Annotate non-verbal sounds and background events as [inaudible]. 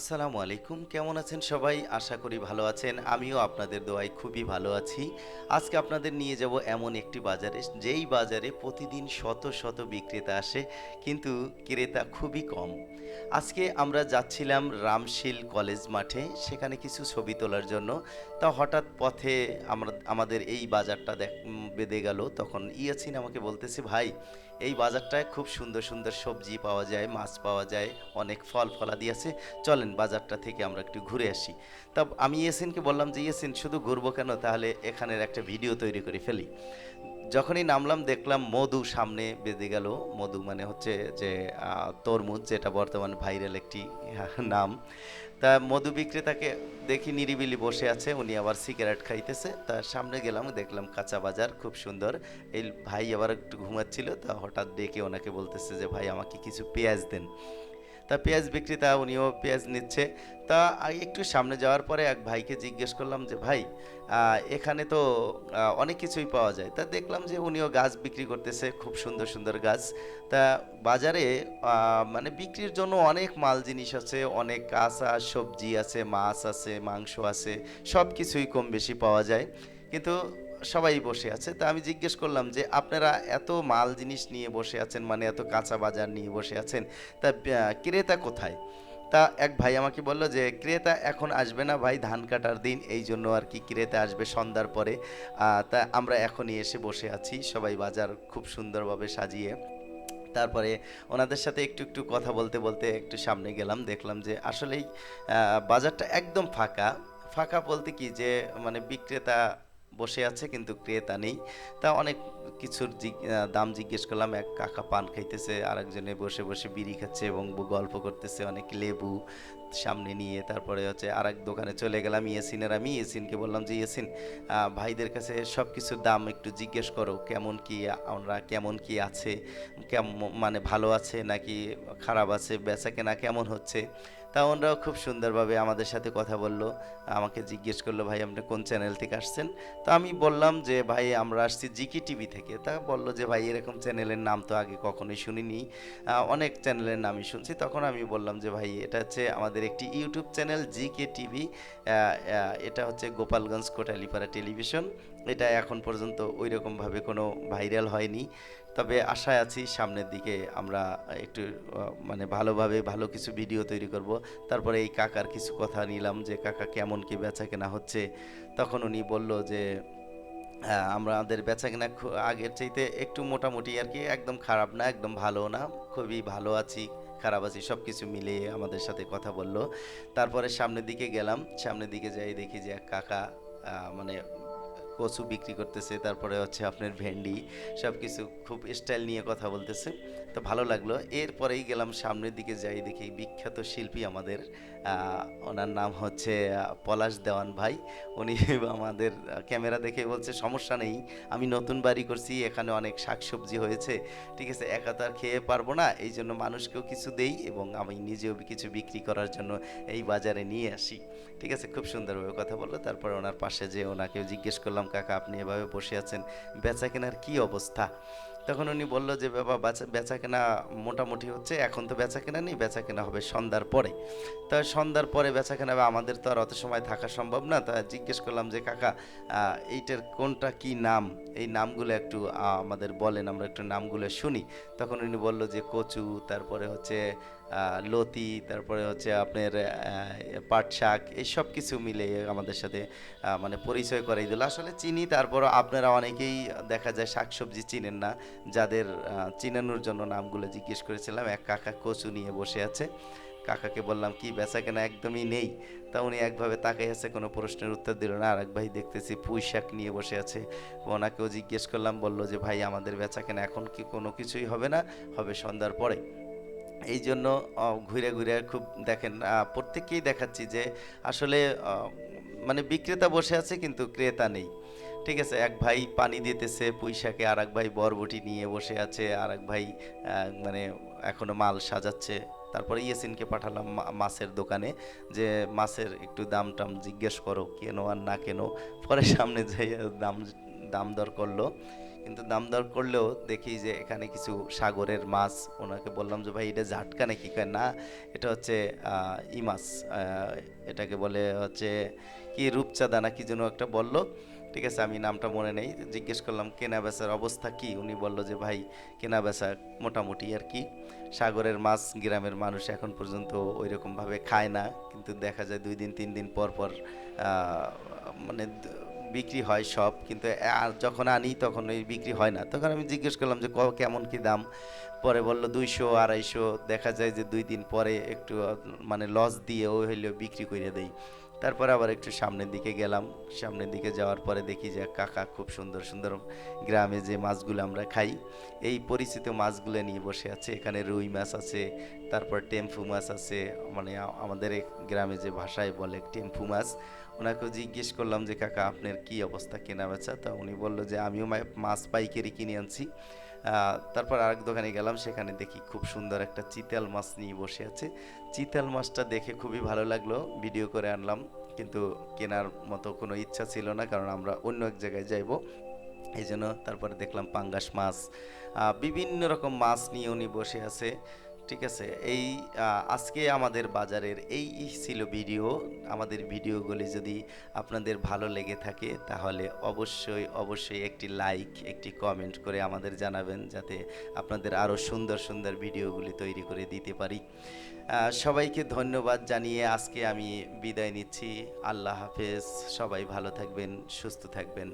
আসসালামু আলাইকুম। কেমন আছেন সবাই? আশা করি ভালো আছেন। আমিও আপনাদের দোয়ায় খুবই ভালো আছি। আজকে আপনাদের নিয়ে যাব এমন একটি বাজারে, যেই বাজারে প্রতিদিন শত শত বিক্রেতা আসে, কিন্তু ক্রেতা খুবই কম। আজকে আমরা যাচ্ছিলাম রামশীল কলেজ মাঠে, সেখানে কিছু ছবি তোলার জন্য। তা হঠাৎ পথে আমরা, আমাদের এই বাজারটা দেখ বেঁধে গেল। তখন ইয়াসিন আমাকে বলতেছে, ভাই এই বাজারটায় খুব সুন্দর সুন্দর সবজি পাওয়া যায়, মাছ পাওয়া যায়, অনেক ফল ফলাদি আছে। চলেন বাজারটা থেকে আমরা একটু ঘুরে আসি। তা আমি ইয়েসিনকে বললাম যে, ইয়েসিন, শুধু ঘুরবো কেন? তাহলে এখানের একটা ভিডিও তৈরি করে ফেলি। যখনই নামলাম, দেখলাম মধু সামনে বেঁধে গেল। মধু মানে হচ্ছে যে তরমুজ, যেটা বর্তমান ভাইরাল একটি নাম। তা মধু বিক্রেতাকে দেখি নিরিবিলি বসে আছে, উনি আবার সিগারেট খাইতেছে। তার সামনে গেলাম, দেখলাম কাঁচা বাজার, খুব সুন্দর। এই ভাই আবার একটু ঘুমাচ্ছিল, তা হঠাৎ ডেকে ওনাকে বলতেছে যে, ভাই, আমাকে কিছু পেঁয়াজ দেন। তা পেঁয়াজ বিক্রেতা উনিও পেঁয়াজ নিচ্ছে। তা একটু সামনে যাওয়ার পরে এক ভাইকে জিজ্ঞেস করলাম যে, ভাই এখানে তো অনেক কিছুই পাওয়া যায়। তা দেখলাম যে উনিও গাছ বিক্রি করতেছে, খুব সুন্দর সুন্দর গাছ। তা বাজারে মানে বিক্রির জন্য অনেক মাল জিনিস আছে, অনেক কাঁচা সবজি আছে, মাছ আছে, মাংস আছে সব কিছুই কম বেশি পাওয়া যায়। কিন্তু সবাই বসে আছে। তা আমি জিজ্ঞেস করলাম যে, আপনারা এত মাল জিনিস নিয়ে বসে আছেন মানে এত কাঁচা বাজার নিয়ে বসে আছেন, তা ক্রেতা কোথায়? তা এক ভাই আমাকে বলল যে, ক্রেতা এখন আসবে না ভাই, ধান কাটার দিন, এই জন্য আর কি ক্রেতা আসবে সন্ধ্যার পরে। তা আমরা এখনই এসে বসে আছি, সবাই বাজার খুব সুন্দরভাবে সাজিয়ে। তারপরে ওনাদের সাথে একটু একটু কথা বলতে বলতে একটু সামনে গেলাম, দেখলাম যে, আসলেই বাজারটা একদম ফাঁকা। ফাঁকা বলতে কি যে মানে বিক্রেতা বসে আছে, কিন্তু ক্রেতা নেই। তা অনেক কিছুর দাম জিজ্ঞেস করলাম, এক কাকা পান খাইতেছে, আরেকজনে বসে বসে বিড়ি খাচ্ছে এবং গল্প করতেছে, অনেক লেবু সামনে নিয়ে, তারপরে হচ্ছে আরেক দোকানে চলে গেলাম ইয়েসিনের আমি। ইয়েসিনকে বললাম যে, ইয়েসিন ভাইদের কাছে সব কিছুর দাম একটু জিজ্ঞেস করো, কেমন কি আমরা, কেমন কি আছে কেমন মানে ভালো আছে নাকি খারাপ আছে, বেচা কেনা কেমন হচ্ছে? তা ওনারাও খুব সুন্দরভাবে আমাদের সাথে কথা বলল, আমাকে জিজ্ঞেস করল, ভাই, আপনি কোন চ্যানেল থেকে আসছেন? তো আমি বললাম যে, ভাই, আমরা আসছি জিকি টিভি থেকে। তা বলল যে, ভাই, এরকম চ্যানেলের নাম তো আগে কখনোই শুনিনি। অনেক চ্যানেলের নামই শুনছি। তখন আমি বললাম যে, ভাই, এটা হচ্ছে আমাদের একটি ইউটিউব চ্যানেল জিকে টিভি। এটা হচ্ছে গোপালগঞ্জ কোটালিপাড়া টেলিভিশন। এটা এখন পর্যন্ত ওই রকমভাবে কোনো ভাইরাল হয়নি। তবে আশায় আছি সামনের দিকে আমরা একটু মানে ভালোভাবে ভালো কিছু ভিডিও তৈরি করব। তারপরে এই কাকার কিছু কথা নিলাম যে কাকা কেমন কি বেচা কেনা হচ্ছে? তখন উনি বলল যে হ্যাঁ, আমাদের বেচা কেনা আগের চাইতে একটু মোটামুটি আর কি একদম খারাপ না একদম ভালো না খুবই ভালো আছি খারাপ আছি। সব কিছু মিলিয়ে আমাদের সাথে কথা বলল। তারপরে সামনের দিকে গেলাম সামনের দিকে যাই দেখি যে এক কাকা মানে কচু বিক্রি করতেছে, তারপরে হচ্ছে আপনার ভেন্ডি সব কিছু খুব স্টাইল নিয়ে কথা বলতেছে। তো ভালো লাগল। এরপরেই গেলাম সামনের দিকে যাই, দেখি বিখ্যাত শিল্পী আমাদের ওনার নাম হচ্ছে পলাশ দেওয়ান ভাই। উনি [laughs] আমাদের ক্যামেরা দেখে বলছে, সমস্যা নেই, আমি নতুন বাড়ি করছি, এখানে অনেক শাকসবজি হয়েছে। ঠিক আছে, একা তো আর খেয়ে পারব না এই জন্য মানুষকেও কিছু দেই এবং আমি নিজেও কিছু বিক্রি করার জন্য এই বাজারে নিয়ে আসি। ঠিক আছে, খুব সুন্দরভাবে কথা বলল। তারপরে ওনার পাশে যে ওনাকেও জিজ্ঞেস করলাম কাকা, আপনি এভাবে বসে আছেন বেচা কেনার কী অবস্থা? তখন উনি বলল যে, বাবা, বেচা বেচা কেনা মোটামুটি হচ্ছে, এখন তো বেচা কেনা নেই বেচা কেনা হবে সন্ধ্যার পরে। তো সন্ধ্যার পরে বেচা কেনা হবে আমাদের তো আর অত সময় থাকা সম্ভব না। তা জিজ্ঞেস করলাম যে, কাকা এইটার কোনটা কি নাম? এই নামগুলো একটু আমাদের বলেন, আমরা একটু নামগুলো শুনি। তখন উনি বলল যে, কচু, তারপরে হচ্ছে লতি, তারপরে হচ্ছে আপনার পাট শাক, এই সব কিছু মিলে আমাদের সাথে মানে পরিচয় করাই দিল। আসলে চিনি তারপর আপনারা অনেকেই দেখা যায় শাকসবজি চিনেন না। যাদের চিনানোর জন্য নামগুলো জিজ্ঞেস করেছিলাম, এক কাকা কচু নিয়ে বসে আছে। কাকাকে বললাম, কি বেচা কেনা একদমই নেই? তা উনি একভাবে তাকাই আছে, কোনো প্রশ্নের উত্তর দিল না। আর এক ভাই দেখতেছি পুঁই শাক নিয়ে বসে আছে। ওনাকেও জিজ্ঞেস করলাম, বলল যে, ভাই, আমাদের বেচা কেনা এখন কি কোনো কিছুই হবে না? হবে সন্ধ্যার পরে। এই জন্য ঘুরে ঘুরে খুব দেখেন প্রত্যেককেই দেখাচ্ছি যে, আসলে মানে বিক্রেতা বসে আছে কিন্তু ক্রেতা নেই। ঠিক আছে, এক ভাই পানি দিতেছে পুঁইশাকে আর এক ভাই বরবটি নিয়ে বসে আছে আর এক ভাই মানে এখনও মাল সাজাচ্ছে। তারপরে ইয়েসিনকে পাঠালাম মাছের দোকানে যে, মাছের একটু দাম টাম জিজ্ঞেস করো, কেন আর না কেন? পরে সামনে যাই দাম দাম দর করল। কিন্তু দাম দর করলেও দেখি যে, এখানে কিছু সাগরের মাছ। ওনাকে বললাম যে, ভাই, এটা জাটকা নাকি? না, এটা হচ্ছে ই মাছ। এটাকে বলে হচ্ছে কি, রূপচাঁদা না কি যেন একটা বলল। ঠিক আছে, আমি নামটা মনে নেই। জিজ্ঞেস করলাম, কেনা বেচার অবস্থা কি? উনি বলল যে, ভাই, কেনা বেচা মোটামুটি আর কি। সাগরের মাছ গ্রামের মানুষ এখন পর্যন্ত ওই রকমভাবে খায় না। কিন্তু দেখা যায় দুই দিন, তিন দিন পর পর মানে বিক্রি হয় সব। কিন্তু আর যখন আনি, তখন ওই বিক্রি হয় না। তখন আমি জিজ্ঞেস করলাম যে, ক- কেমন কি দাম? পরে বলল, দুইশো, আড়াইশো। দেখা যায় যে, দুই দিন পরে একটু মানে লস দিয়ে ওই হইলেও বিক্রি করে দেই। তারপরে আবার একটু সামনের দিকে গেলাম। সামনের দিকে যাওয়ার পরে দেখি যে, কাকা খুব সুন্দর সুন্দর গ্রামে যে মাছগুলো আমরা খাই, এই পরিচিত মাছগুলো নিয়ে বসে আছে। এখানে রুই মাছ আছে, তারপর টেম্পু মাছ আছে। মানে আমাদের গ্রামে যে ভাষায় বলে টেম্পু মাছ ওনাকে জিজ্ঞেস করলাম যে, কাকা, আপনার কি অবস্থা? কেনা বেচা? তা উনি বলল যে, আমিও মাছ পাইকারি কিনে আনছি। তারপর আরেক দোকানে গেলাম, সেখানে দেখি খুব সুন্দর একটা চিতাল মাছ নিয়ে বসে আছে। চিতাল মাছটা দেখে খুবই ভালো লাগল ভিডিও করে আনলাম, কিন্তু কেনার মতো কোনো ইচ্ছা ছিল না, কারণ আমরা অন্য এক জায়গায় যাইব। এই জন্য তারপরে দেখলাম পাঙ্গাস মাছ। বিভিন্ন রকম মাছ নিয়ে উনি বসে আছে। ঠিক আছে, এই আজকে আমাদের বাজারের এই ছিল ভিডিও। আমাদের ভিডিওগুলি যদি আপনাদের ভালো লেগে থাকে, তাহলে অবশ্যই অবশ্যই একটি লাইক, একটি কমেন্ট করে আমাদের জানাবেন, যাতে আপনাদের আরও সুন্দর সুন্দর ভিডিওগুলি তৈরি করে দিতে পারি। সবাইকে ধন্যবাদ জানিয়ে আজকে আমি বিদায় নিচ্ছি। আল্লাহ হাফেজ, সবাই ভালো থাকবেন, সুস্থ থাকবেন।